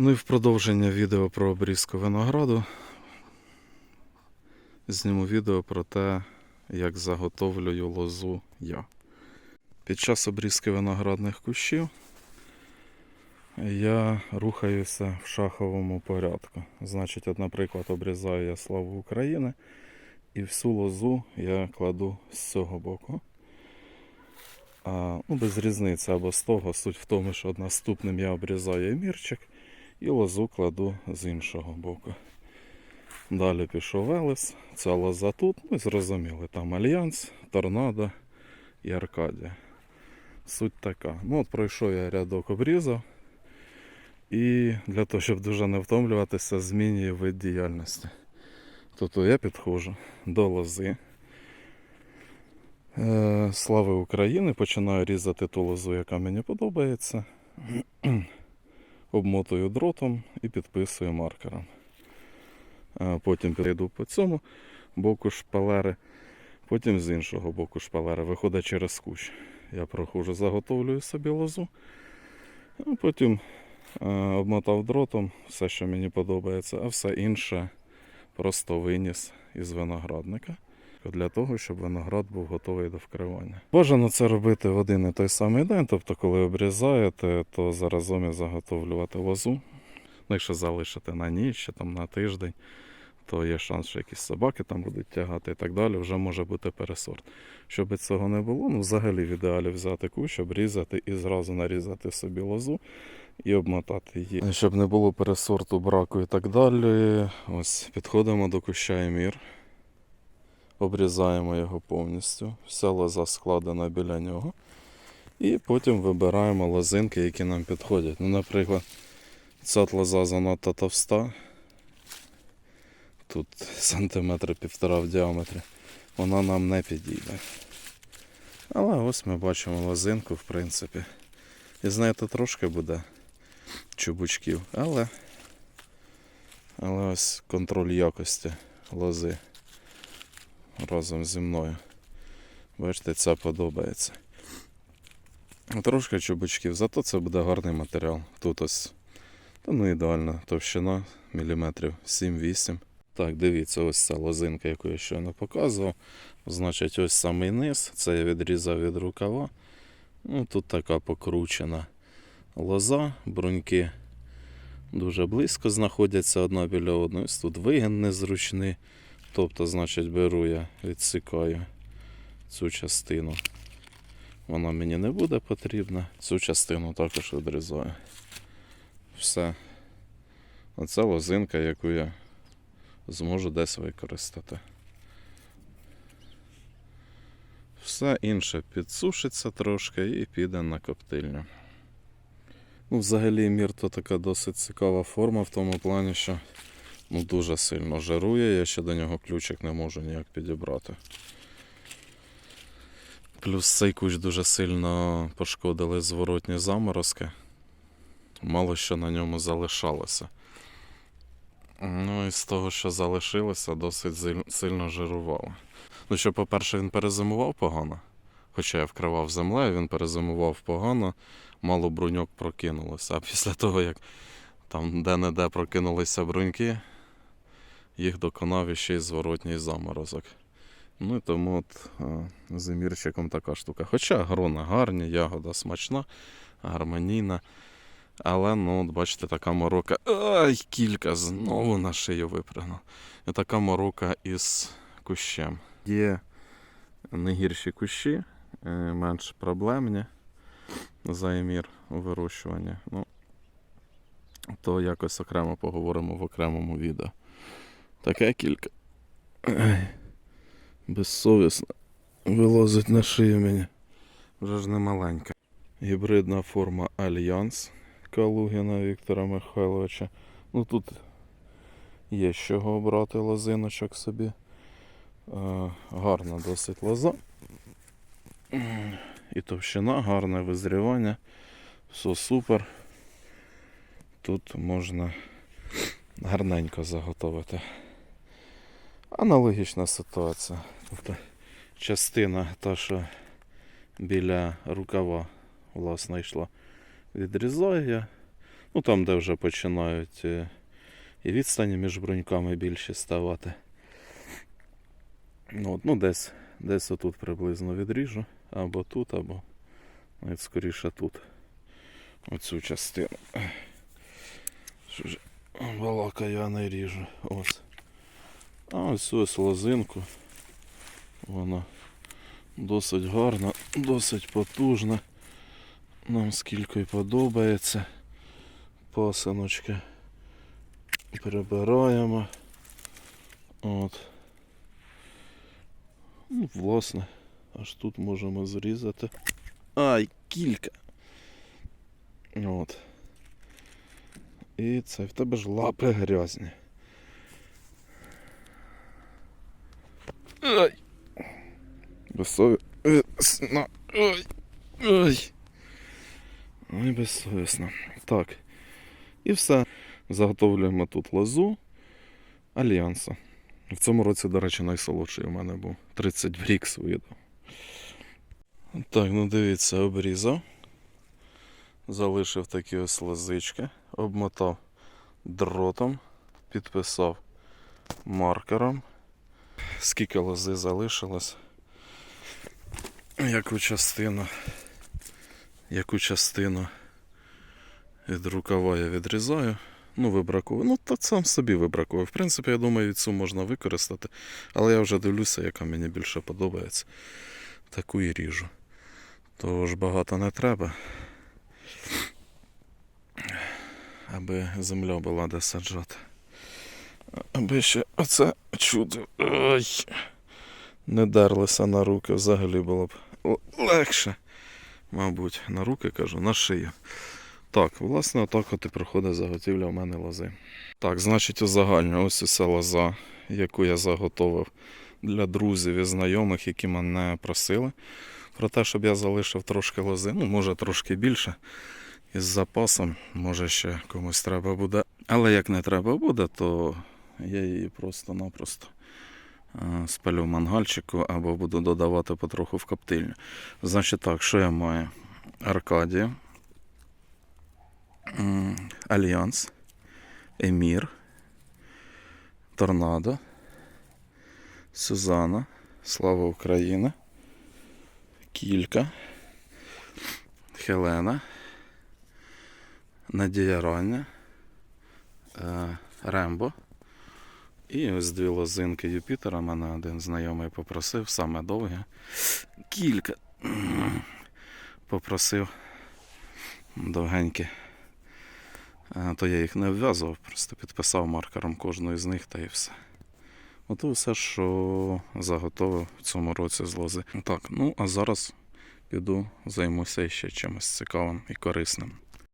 Ну і в продовження відео про обрізку винограду. Зніму відео про те, як заготовлюю лозу я. Під час обрізки виноградних кущів я рухаюся в шаховому порядку. Значить, от, наприклад, обрізаю я славу України і всю лозу я кладу з цього боку. А, ну, без різниці або з того. Суть в тому, що наступним я обрізаю емірчик і лозу кладу з іншого боку. Далі пішов Велес, ця лоза тут, ну і зрозуміли, там Альянс, Торнадо і Аркадія. Суть така. Ну от пройшов я рядок обрізав. І для того, щоб дуже не втомлюватися, змінюю вид діяльності. Тобто я підходжу до лози. Е, Слави України, починаю різати ту лозу, яка мені подобається. Обмотую дротом і підписую маркером. Потім перейду по цьому боку шпалери, потім з іншого боку шпалери. Виходить через кущ. Я проходжу, заготовлюю собі лозу, а потім обмотав дротом все, що мені подобається, а все інше просто виніс із виноградника для того, щоб виноград був готовий до вкривання. Бажано це робити в один і той самий день, тобто, коли обрізаєте, то заразом і заготовлювати лозу. Ну, якщо залишити на ніч чи там на тиждень, то є шанс, що якісь собаки там будуть тягати і так далі, вже може бути пересорт. Щоб цього не було, ну взагалі в ідеалі взяти кущ, обрізати і зразу нарізати собі лозу і обмотати її. Щоб не було пересорту, браку і так далі. Ось підходимо до куща Емір. Обрізаємо його повністю. Вся лоза складена біля нього. І потім вибираємо лозинки, які нам підходять. Ну, наприклад, ця лоза занадто товста. Тут сантиметри півтора в діаметрі. Вона нам не підійде. Але ось ми бачимо лозинку, в принципі. І знаєте, трошки буде чубучків. Але, але ось контроль якості лози разом зі мною. Бачите, це подобається. Трошки чубучків, зато це буде гарний матеріал. Тут ось та ну ідеальна товщина міліметрів 7-8. Так, дивіться, ось ця лозинка, яку я щойно показував. Значить, ось самий низ, це я відрізав від рукава. Ну, тут така покручена лоза, бруньки дуже близько знаходяться одна біля одної. Тут вигін незручний. Тобто, значить, беру я, відсікаю цю частину. Вона мені не буде потрібна. Цю частину також відрізаю. Все. Оце лозинка, яку я зможу десь використати. Все інше підсушиться трошки і піде на коптильню. Ну, взагалі мір то така досить цікава форма в тому плані, що ну, дуже сильно жарує, я ще до нього ключик не можу ніяк підібрати. Плюс цей кущ дуже сильно пошкодили зворотні заморозки. Мало що на ньому залишалося. Ну і з того, що залишилося, досить сильно жирувало. Ну що, по-перше, він перезимував погано. Хоча я вкривав землею, він перезимував погано, мало бруньок прокинулося. А після того, як там де-не-де прокинулися бруньки, їх доконав іще й зворотній заморозок. Ну і тому от е, з емірчиком така штука. Хоча грона гарні, ягода смачна, гармонійна. Але, ну, от бачите, така морока. Ай, кілька знову на шию випрыгнув. І така морока із кущем. Є не гірші кущі, е, менш проблемні за емір у вирощуванні. Ну, то якось окремо поговоримо в окремому відео. Таке кілька. Ай, безсовісно вилазить на шию мені. Вже ж не маленька. Гібридна форма Альянс Калугіна Віктора Михайловича. Ну тут є з чого обрати лозиночок собі. Е, гарна досить лоза. І товщина, гарне визрівання. Все супер. Тут можна гарненько заготовити. Аналогічна ситуація. Тобто частина та, що біля рукава власне йшла відрізаю я. Ну там, де вже починають е, і відстані між бруньками більші ставати. Ну, от, ну десь, десь отут приблизно відріжу. Або тут, або навіть скоріше тут. Оцю частину. Що ж балакаю, я не ріжу. Ось. А ось ось лозинку. Вона досить гарна, досить потужна. Нам скільки подобається. Пасиночки прибираємо. От. Ну, власне, аж тут можемо зрізати. Ай, кілька. От. І це в тебе ж лапи грязні. Ай. Безсовісно. Ой. Ой. Ой, безсовісно. Так. І все. Заготовлюємо тут лозу Альянса. В цьому році, до речі, найсолодший у мене був. 30 брікс видав. Так, ну дивіться, обрізав. Залишив такі ось лозички, обмотав дротом, підписав маркером. Скільки лози залишилось. Яку частину. Яку частину від рукава я відрізаю. Ну, вибраковую. Ну, та сам собі вибраковую. В принципі, я думаю, цю можна використати. Але я вже дивлюся, яка мені більше подобається. Таку і ріжу. Того ж багато не треба. Аби земля була де саджати. Аби ще оце чудо. Ой. Не дерлося на руки, взагалі було б легше. Мабуть, на руки кажу, на шию. Так, власне, отак от і проходить заготівля в мене лози. Так, значить, узагальню ось уся лоза, яку я заготовив для друзів і знайомих, які мене просили про те, щоб я залишив трошки лози, ну, може трошки більше. Із запасом, може ще комусь треба буде. Але як не треба буде, то я її просто-напросто е, спалю в мангальчику або буду додавати потроху в коптильню. Значить так, що я маю? Аркадія, Альянс, Емір, Торнадо, Сюзана, Слава Україна, Кілька, Хелена, Надія Рання, е, Рембо. І ось дві лозинки Юпітера. Мене один знайомий попросив, саме довге. Кілька. Попросив довгенькі. Е, То я їх не обв'язував, просто підписав маркером кожну із них та і все. Ото все, що заготовив в цьому році з лози. Так, ну а зараз піду займуся ще чимось цікавим і корисним.